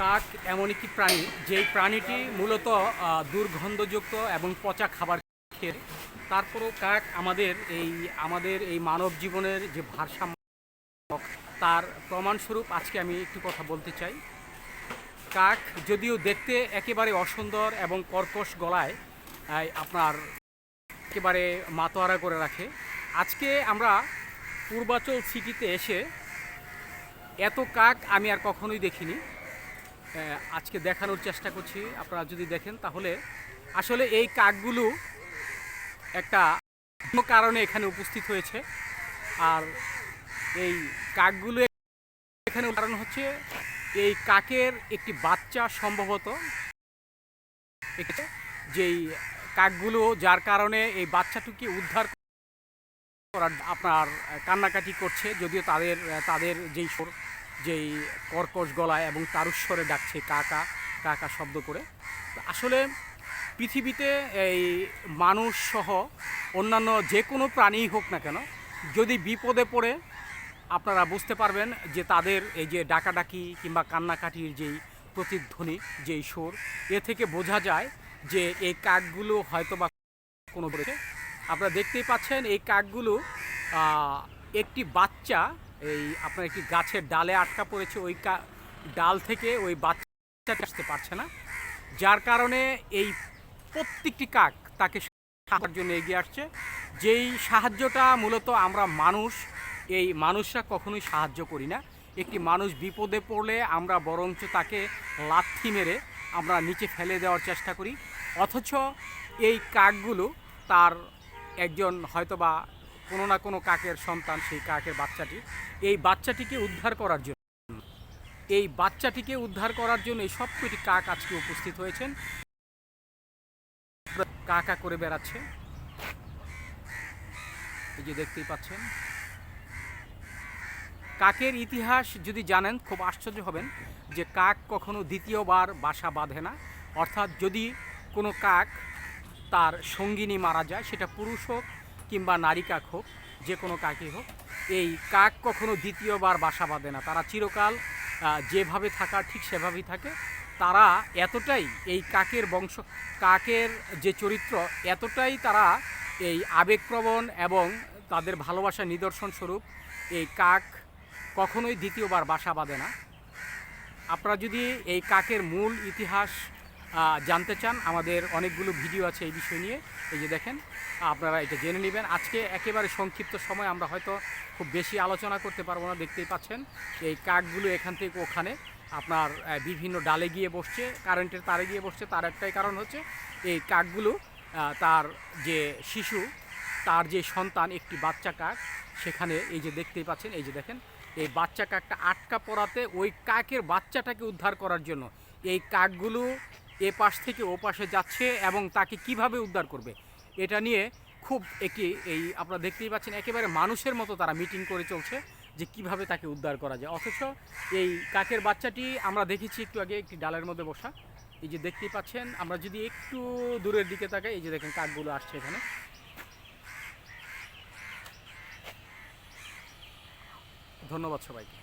কাক এমন একটি প্রাণী, যেই প্রাণীটি মূলত দুর্গন্ধযুক্ত এবং পচা খাবার খেয়ে, তারপরও কাক আমাদের এই আমাদের এই মানব জীবনের যে ভারসাম্য, তার প্রমাণস্বরূপ আজকে আমি একটু কথা বলতে চাই। কাক যদিও দেখতে একেবারে অসুন্দর এবং কর্কশ গলায় আপনার একেবারে মাতোয়ারা করে রাখে। আজকে আমরা পূর্বাচল সিটিতে এসে, এত কাক আমি আর কখনোই দেখিনি। আজকে দেখানোর চেষ্টা করছি। আপনারা যদি দেখেন তাহলে আসলে এই কাকগুলো একটা কারণে এখানে উপস্থিত হয়েছে। আর এই কাকগুলো এখানে কারণ হচ্ছে এই কাকের একটি বাচ্চা সম্ভবত যেই কাকগুলো যার কারণে এই বাচ্চাটুকে উদ্ধার করার আপনার কান্নাকাটি করছে, যদিও তাদের তাদের যেই যেই কর্কশ গলায় এবং তারুস্বরে ডাকছে কাকা কাকা শব্দ করে। আসলে পৃথিবীতে এই মানুষ সহ অন্যান্য যে কোনো প্রাণীই হোক না কেন, যদি বিপদে পড়ে, আপনারা বুঝতে পারবেন যে তাদের এই যে ডাকাডাকি কিংবা কান্নাকাটির যেই প্রতিধ্বনি, যেই সুর, এ থেকে বোঝা যায় যে এই কাকগুলো হয়তো বা কোনো আপনারা দেখতেই পাচ্ছেন এই কাকগুলো একটি বাচ্চা এই আপনার একটি গাছের ডালে আটকা পড়েছে ওই ডাল থেকে ওই বাচ্চা আসতে পারছে না। যার কারণে এই প্রত্যেকটি কাক তাকে সাহায্যের জন্য এগিয়ে আসছে। যেই সাহায্যটা মূলত আমরা মানুষ, এই মানুষরা কখনোই সাহায্য করি না। একটি মানুষ বিপদে পড়লে আমরা বরঞ্চ তাকে লাথি মেরে আমরা নিচে ফেলে দেওয়ার চেষ্টা করি। অথচ এই কাকগুলো তার একজন হয়তোবা কোনো না কোনো কাকের সন্তান, সেই কাকের বাচ্চাটি, এই বাচ্চাটিকে উদ্ধার করার জন্য। এই বাচ্চাটিকে উদ্ধার করার জন্য এই সব কটি কাক আজকে উপস্থিত হয়েছেন। কাকা করে বেড়াচ্ছে। এই যে দেখতেই পাচ্ছেন। কাকের ইতিহাস যদি জানেন, খুব আশ্চর্য হবেন যে কাক কখনো দ্বিতীয়বার বাসা বাঁধে না। অর্থাৎ যদি কোনো কাক তার সঙ্গিনী মারা যায়, সেটা পুরুষ হোক কিংবা নারী কাক হোক, যে কোনো কাকই হোক, এই কাক কখনো দ্বিতীয়বার বাসা বাঁধে না। তারা চিরকাল যেভাবে থাকা ঠিক সেভাবেই থাকে। তারা এতটাই এই কাকের বংশ, কাকের যে চরিত্র, এতটাই তারা এই আবেগপ্রবণ এবং তাদের ভালোবাসার নিদর্শন স্বরূপ এই কাক কখনোই দ্বিতীয়বার বাসা বাঁধে না। আপনারা যদি এই কাকের মূল ইতিহাস জানতে চান, আমাদের অনেকগুলো ভিডিও আছে এই বিষয় নিয়ে। এই যে দেখেন, আপনারা এটা জেনে নেবেন। আজকে একেবারে সংক্ষিপ্ত সময়, আমরা হয়তো খুব বেশি আলোচনা করতে পারব না, দেখতেই পাচ্ছেন। এই কাকগুলো এখান থেকে ওখানে আপনার বিভিন্ন ডালে গিয়ে বসছে, কারেন্টের তারে গিয়ে বসছে। তার একটাই কারণ হচ্ছে, এই কাকগুলো তার যে শিশু, তার যে সন্তান, একটি বাচ্চা কাক, সেখানে এই যে দেখতেই পাচ্ছেন, এই যে দেখেন, এই বাচ্চা কাকটা আটকা পড়াতে ওই কাকের বাচ্চাটাকে উদ্ধার করার জন্য। এই কাকগুলো এ পাশ থেকে ও পাশে যাচ্ছে এবং তাকে কীভাবে উদ্ধার করবে, এটা নিয়ে খুব একটি এই আপনারা দেখতেই পাচ্ছেন একেবারে মানুষের মতো তারা মিটিং করে চলছে যে কীভাবে তাকে উদ্ধার করা যায়। অথচ এই কাকের বাচ্চাটি আমরা দেখেছি একটু আগে একটি ডালের মধ্যে বসা। এই যে দেখতেই পাচ্ছেন, আমরা যদি একটু দূরের দিকে তাকাই, এই যে দেখেন কাকগুলো আসছে এখানে। ধন্যবাদ সবাইকে।